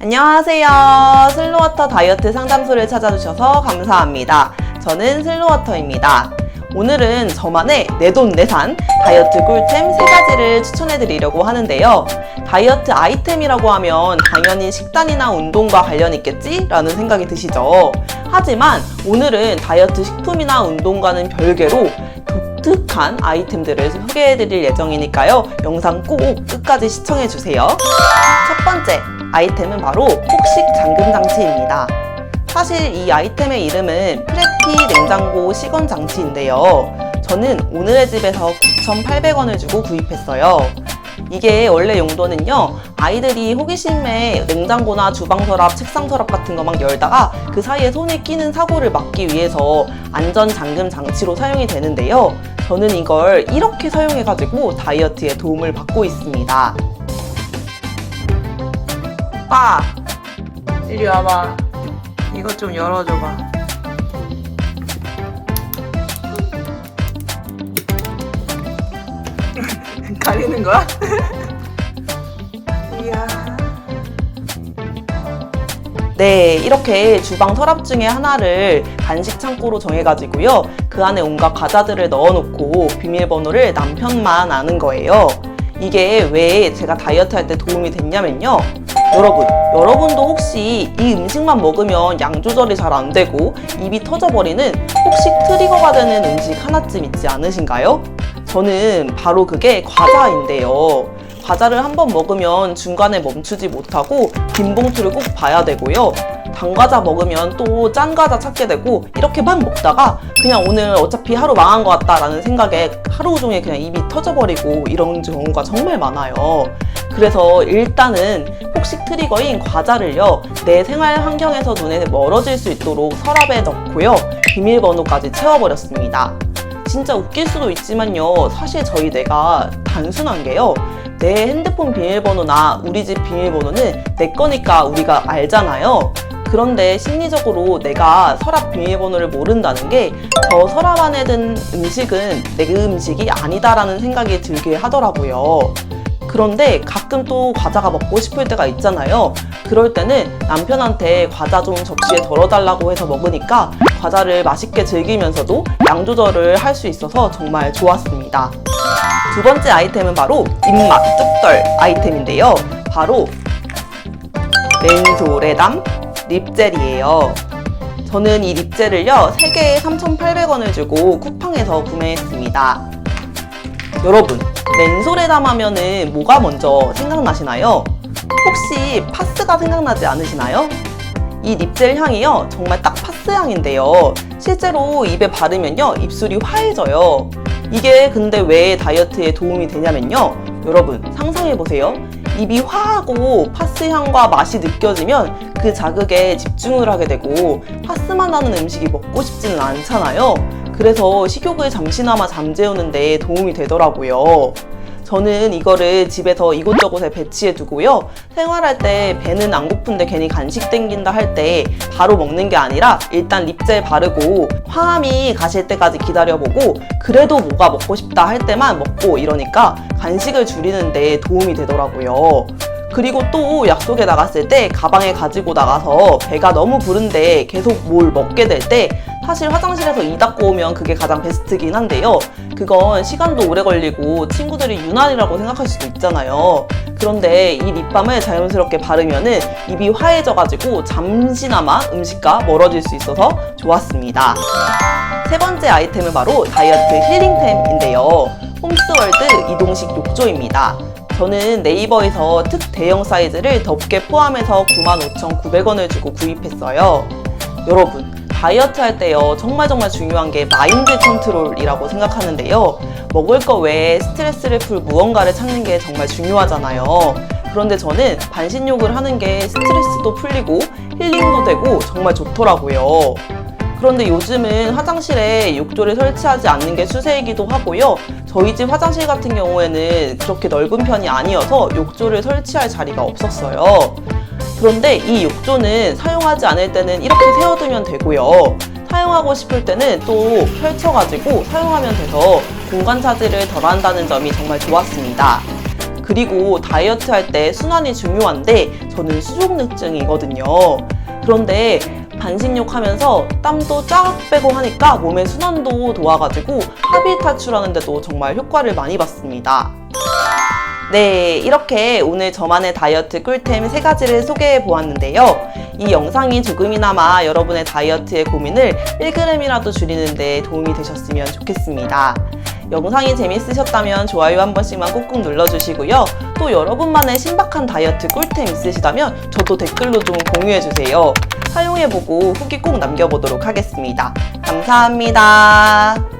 안녕하세요. 슬로워터 다이어트 상담소를 찾아주셔서 감사합니다. 저는 슬로워터입니다. 오늘은 저만의 내돈내산 다이어트 꿀템 세가지를 추천해 드리려고 하는데요. 다이어트 아이템이라고 하면 당연히 식단이나 운동과 관련 있겠지라는 생각이 드시죠. 하지만 오늘은 다이어트 식품이나 운동과는 별개로 독특한 아이템들을 소개해 드릴 예정이니까요. 영상 꼭 끝까지 시청해 주세요. 첫 번째 아이템은 바로 폭식 잠금 장치입니다. 사실 이 아이템의 이름은 프레티 냉장고 시건 장치인데요. 저는 오늘의 집에서 9,800원을 주고 구입했어요. 이게 원래 용도는요, 아이들이 호기심에 냉장고나 주방 서랍, 책상 서랍 같은 거 막 열다가 그 사이에 손에 끼는 사고를 막기 위해서 안전 잠금 장치로 사용이 되는데요. 저는 이걸 이렇게 사용해가지고 다이어트에 도움을 받고 있습니다. 빠! 이리 와봐. 이거 좀 열어줘봐. 가리는 거야? 이야. 네, 이렇게 주방 서랍 중에 하나를 간식 창고로 정해가지고요. 그 안에 온갖 과자들을 넣어놓고 비밀번호를 남편만 아는 거예요. 이게 왜 제가 다이어트 할 때 도움이 됐냐면요. 여러분, 여러분도 혹시 이 음식만 먹으면 양 조절이 잘 안 되고 입이 터져버리는 혹시 트리거가 되는 음식 하나쯤 있지 않으신가요? 저는 바로 그게 과자인데요. 과자를 한번 먹으면 중간에 멈추지 못하고 빈 봉투를 꼭 봐야 되고요. 단 과자 먹으면 또 짠 과자 찾게 되고 이렇게 막 먹다가 그냥 오늘 어차피 하루 망한 것 같다라는 생각에 하루 종일 그냥 입이 터져버리고 이런 경우가 정말 많아요. 그래서 일단은 폭식 트리거인 과자를요 내 생활 환경에서 눈에 멀어질 수 있도록 서랍에 넣고요 비밀번호까지 채워버렸습니다. 진짜 웃길 수도 있지만요. 사실 저희 뇌가 단순한 게요. 내 핸드폰 비밀번호나 우리 집 비밀번호는 내 거니까 우리가 알잖아요. 그런데 심리적으로 내가 서랍 비밀번호를 모른다는 게 저 서랍 안에 든 음식은 내 음식이 아니다라는 생각이 들게 하더라고요. 그런데 가끔 또 과자가 먹고 싶을 때가 있잖아요. 그럴 때는 남편한테 과자 좀 접시에 덜어달라고 해서 먹으니까 과자를 맛있게 즐기면서도 양 조절을 할 수 있어서 정말 좋았습니다. 두 번째 아이템은 바로 입맛 뚝떨 아이템인데요. 바로 맨소레담 립젤이에요. 저는 이 립젤을요, 3개에 3,800원을 주고 쿠팡에서 구매했습니다. 여러분, 맨소레담 하면은 뭐가 먼저 생각나시나요? 혹시 파스가 생각나지 않으시나요? 이 립젤 향이요, 정말 딱 파스 향인데요. 실제로 입에 바르면요, 입술이 화해져요. 이게 근데 왜 다이어트에 도움이 되냐면요. 여러분, 상상해보세요. 입이 화하고 파스 향과 맛이 느껴지면 그 자극에 집중을 하게 되고 파스만 나는 음식이 먹고 싶지는 않잖아요. 그래서 식욕을 잠시나마 잠재우는데 도움이 되더라고요. 저는 이거를 집에서 이곳저곳에 배치해 두고요. 생활할 때 배는 안 고픈데 괜히 간식 땡긴다 할 때 바로 먹는 게 아니라 일단 립젤 바르고 화함이 가실 때까지 기다려보고 그래도 뭐가 먹고 싶다 할 때만 먹고 이러니까 간식을 줄이는데 도움이 되더라고요. 그리고 또 약속에 나갔을 때 가방에 가지고 나가서 배가 너무 부른데 계속 뭘 먹게 될 때 사실 화장실에서 이 닦고 오면 그게 가장 베스트긴 한데요. 그건 시간도 오래 걸리고 친구들이 유난이라고 생각할 수도 있잖아요. 그런데 이 립밤을 자연스럽게 바르면은 입이 화해져가지고 잠시나마 음식과 멀어질 수 있어서 좋았습니다. 세 번째 아이템은 바로 다이어트 힐링템인데요. 홈스월드 이동식 욕조입니다. 저는 네이버에서 특 대형 사이즈를 덮개 포함해서 95,900원을 주고 구입했어요. 여러분, 다이어트 할 때요, 정말 정말 중요한 게 마인드 컨트롤이라고 생각하는데요. 먹을 거 외에 스트레스를 풀 무언가를 찾는 게 정말 중요하잖아요. 그런데 저는 반신욕을 하는 게 스트레스도 풀리고 힐링도 되고 정말 좋더라고요. 그런데 요즘은 화장실에 욕조를 설치하지 않는 게 추세이기도 하고요. 저희 집 화장실 같은 경우에는 그렇게 넓은 편이 아니어서 욕조를 설치할 자리가 없었어요. 그런데 이 욕조는 사용하지 않을 때는 이렇게 세워두면 되고요. 사용하고 싶을 때는 또 펼쳐가지고 사용하면 돼서 공간 차지를 덜 한다는 점이 정말 좋았습니다. 그리고 다이어트 할 때 순환이 중요한데 저는 수족냉증이거든요. 그런데 반신욕 하면서 땀도 쫙 빼고 하니까 몸의 순환도 도와가지고 합이 탈출하는데도 정말 효과를 많이 봤습니다. 네, 이렇게 오늘 저만의 다이어트 꿀템 세 가지를 소개해 보았는데요. 이 영상이 조금이나마 여러분의 다이어트의 고민을 1g이라도 줄이는데 도움이 되셨으면 좋겠습니다. 영상이 재밌으셨다면 좋아요 한 번씩만 꾹꾹 눌러주시고요. 또 여러분만의 신박한 다이어트 꿀템 있으시다면 저도 댓글로 좀 공유해주세요. 사용해보고 후기 꼭 남겨보도록 하겠습니다. 감사합니다.